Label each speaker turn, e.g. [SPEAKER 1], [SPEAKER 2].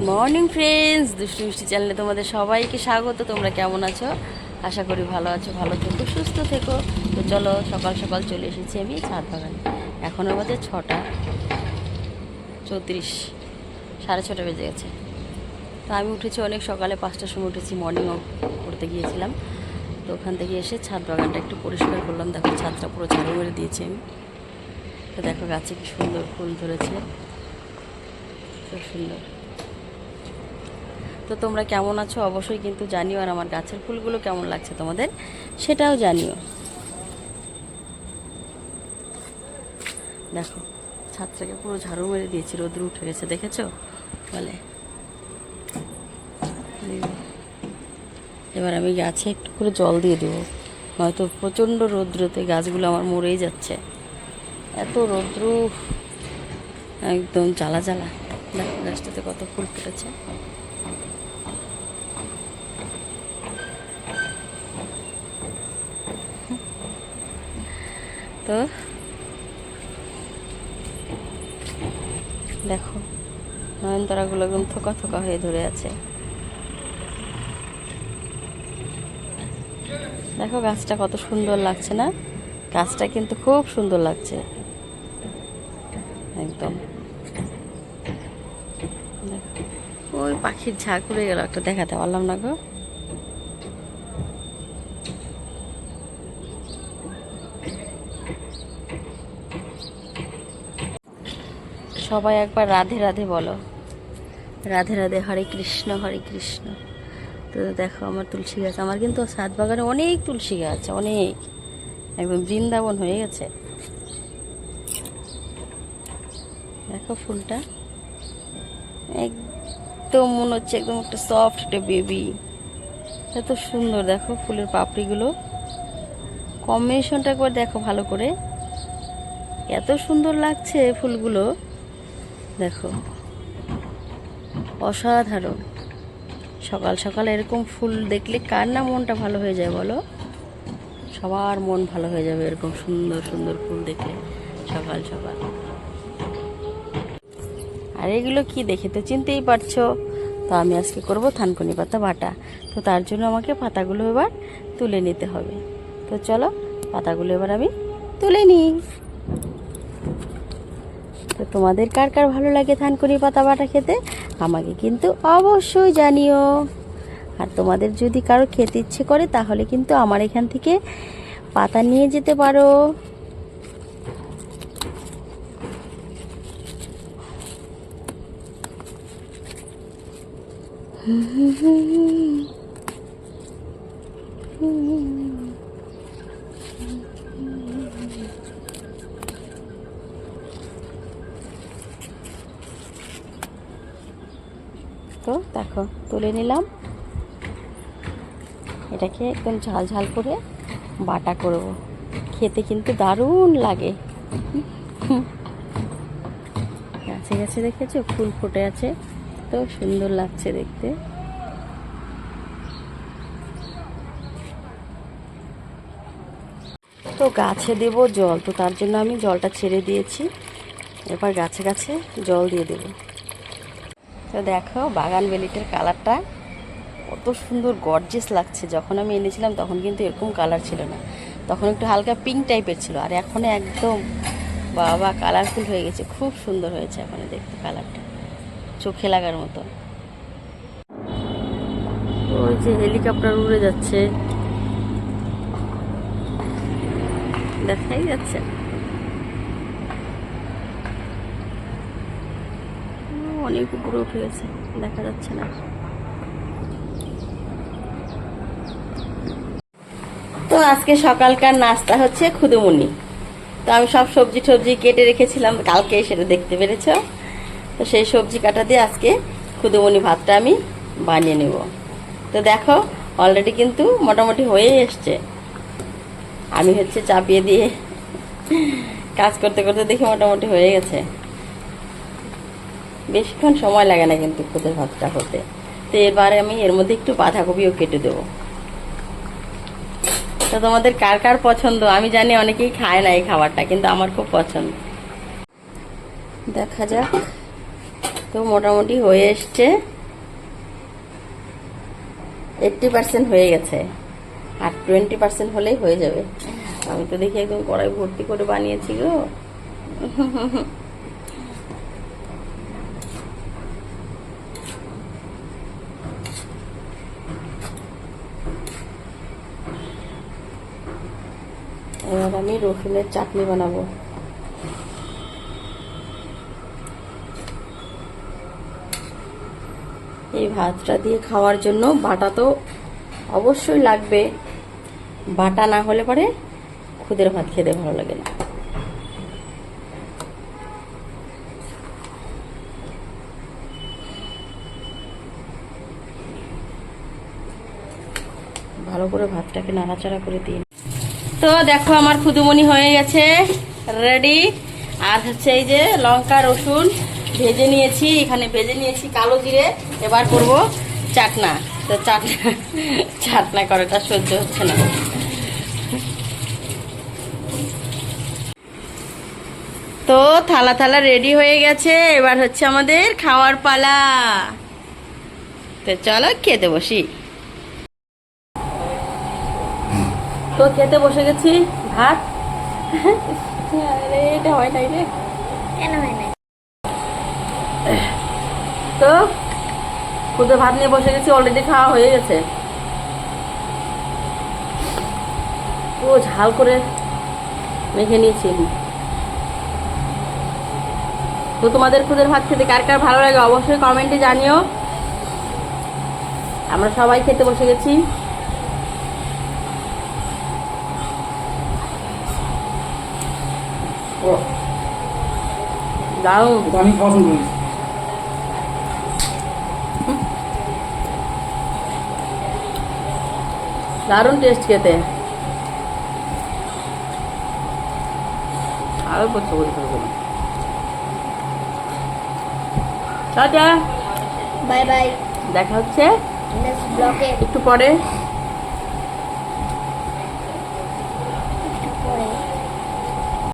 [SPEAKER 1] Good morning friends দুষ্টু মিষ্টি চ্যানেলে তোমাদের সবাইকে স্বাগত। তোমরা কেমন আছো? আশা করি ভালো আছো, ভালো থেকো, সুস্থ থেকো। তো চলো, সকাল সকাল চলে এসেছি আমি ছাদ বাগানে। এখন আমাদের ছটা চৌত্রিশ, সাড়ে ছটা বেজে গেছে। তো আমি উঠেছি অনেক সকালে, পাঁচটার সময় উঠেছি মর্নিং ওয়াক করতে গিয়েছিলাম। তো ওখান থেকে এসে ছাদ বাগানটা একটু পরিষ্কার করলাম। দেখো, ছাদটা পুরো ঝাড়ু মেরে দিয়েছি আমি। তো দেখো, গাছে কি সুন্দর ফুল ধরেছে। খুব সুন্দর। তো তোমরা কেমন আছো অবশ্যই কিন্তু জানিও, আর আমার গাছের ফুলগুলো কেমন লাগছে তোমাদের সেটাও জানিও। দেখো ছাদটাকে পুরো ঝাড়ু মেরে দিয়েছি, রোদ্র উঠে গেছে, দেখেছ? বলে। এবার আমি গাছে একটু করে জল দিয়ে দেবো, নয়তো প্রচণ্ড রৌদ্রতে গাছগুলো আমার মরেই যাচ্ছে। এত রৌদ্র, একদম জ্বালা জ্বালা। দেখো গাছটাতে কত ফুল ফুটেছে। তো। দেখো, নয়নতারাগুলো একদম থোকা থোকা হয়ে ধরে আছে। দেখো গাছটা কত সুন্দর লাগছে না? গাছটা কিন্তু খুব সুন্দর লাগছে। একদম। ওই পাখির ঝাঁক উড়ে গেল, একটা দেখাতে পারলাম না গো। সবাই একবার রাধে রাধে বলো। রাধে রাধে, হরে কৃষ্ণ হরে কৃষ্ণ। তো দেখো, আমার তুলসী গাছ, আমার কিন্তু সাত বাগানে অনেক তুলসী গাছ, অনেক। একদম বৃন্দাবন হয়ে গেছে। দেখো ফুলটা। একদম মনে হচ্ছে একদম একটা সফট একটা বেবি এত সুন্দর, দেখো ফুলের পাপড়িগুলো। কম্বিনেশনটা একবার দেখো ভালো করে। এত সুন্দর লাগছে ফুলগুলো। দেখো। অসাধারণ। সকাল সকাল এরকম ফুল দেখলে কার না মনটা ভালো হয়ে যায় বলো? সবার মন ভালো হয়ে যাবে এরকম সুন্দর সুন্দর ফুল দেখলে সকাল সকাল। আর এগুলো কি দেখে তো চিনতেই পারছ? তো আমি আজকে করব থানকুনি পাতা বাটা। তো তার জন্য আমাকে পাতাগুলো এবার তুলে নিতে হবে। তো চলো, পাতাগুলো এবার আমি তুলে নিই। তো তোমাদের কার কার ভালো লাগে থানকুনি পাতা বাটা খেতে? আমাকে কিন্তু অবশ্যই জানিও। আর তোমাদের যদি কারও খেতে ইচ্ছে করে, তাহলে কিন্তু আমার এখান থেকে পাতা নিয়ে যেতে পারো। তো দেখো, তুলে নিলাম। এটাকে একদম ঝাল ঝাল করে বাটা করব। খেতে কিন্তু দারুণ লাগে। গাছে গাছে দেখেছ? ফুল ফুটে আছে। তো সুন্দর লাগছে দেখতে। তো গাছে দেব জল। তো তার জন্য আমি জলটা ছেড়ে দিয়েছি। এবার গাছে গাছে জল দিয়ে দেবো। তো দেখো, বাগান বেলিটার কালারটা কত সুন্দর গর্জেস লাগছে। যখন আমি এনেছিলাম তখন কিন্তু এরকম কালার ছিল না। তখন একটু হালকা পিঙ্ক টাইপের ছিল। আর এখন একদম, বাবা কালারফুল হয়ে গেছে। খুব সুন্দর হয়েছে এখন দেখতে কালারটা। চোখে লাগার মতো। ওই যে হেলিকপ্টার উড়ে যাচ্ছে। দেখাই যাচ্ছে অনেক উপরে উঠে গেছে দেখা যাচ্ছে না। তো আজকে সকালকার নাস্তা হচ্ছে খুদুমুনি। তো আমি সব সবজি টবজি কেটে রেখেছিলাম, কালকে সেটা দেখতে পেরেছ। তো সেই সবজি কাটা দিয়ে আজকে খুদুমুনি ভাতটা আমি বানিয়ে নেব। তো দেখো অলরেডি কিন্তু মোটামুটি হয়ে এসছে। আমি হচ্ছে চাপিয়ে দিয়ে কাজ করতে করতে দেখি মোটামুটি হয়ে গেছে। বেশিক্ষণ সময় লাগে না কিন্তু খুদের ভাতটা হতে। তো এবারে আমি এর মধ্যে একটু বাঁধাকপিও কেটে দেবো। তো তোমাদের কার কার পছন্দ? আমি জানি অনেকেই খায় না এই খাবারটা, কিন্তু আমার খুব পছন্দ। দেখা যাক। তো মোটামুটি হয়ে এসছে। এইট্টি পার্সেন্ট হয়ে গেছে। আর টোয়েন্টি পার্সেন্ট হলেই হয়ে যাবে। আমি তো দেখি একদম কড়াই ভর্তি করে বানিয়েছি গো। এবার আমি রসুনের চাটনি বানাবো। এই ভাতটা দিয়ে খাওয়ার জন্য বাটা তো অবশ্যই লাগবে। বাটা না হলে পরে খুদের ভাত খেতে ভালো লাগে না। ভালো করে ভাতটাকে নাড়াচাড়া করে দিন তো দেখো আমার খুদুমনি হয়ে গেছে রেডি আর হচ্ছে এই যে লঙ্কা, রসুন ভেজে নিয়েছি, এখানে ভেজে নিয়েছি কালো জিরে, এবার করব চাটনা। তো চাটনা চাটনা করাটা সহ্য হচ্ছে না। তো থালা থালা রেডি হয়ে গেছে, এবার হচ্ছে আমাদের খাওয়ার পালা। তো চলো খেতে বসি তো খেতে বসে গেছি। ভাত? এটা হয় নাই রে।
[SPEAKER 2] কেন হয় না
[SPEAKER 1] তো খুদে ভাত নিয়ে বসে গেছি অলরেডি খাওয়া হয়ে গেছে। ও ঝাল করে মেখে নিয়েছি। তো তোমাদের খুদের ভাত খেতে কার কার ভালো লাগে অবশ্যই কমেন্টে জানিও। আমরা সবাই খেতে বসে গেছি ও দারুণ
[SPEAKER 3] আমি করেছি।
[SPEAKER 1] দারুণ টেস্ট খেতে। আরও করতে বলি করব টাটা
[SPEAKER 2] বাই বাই।
[SPEAKER 1] দেখা হচ্ছে।
[SPEAKER 2] নেক্সট
[SPEAKER 1] একটু পরে।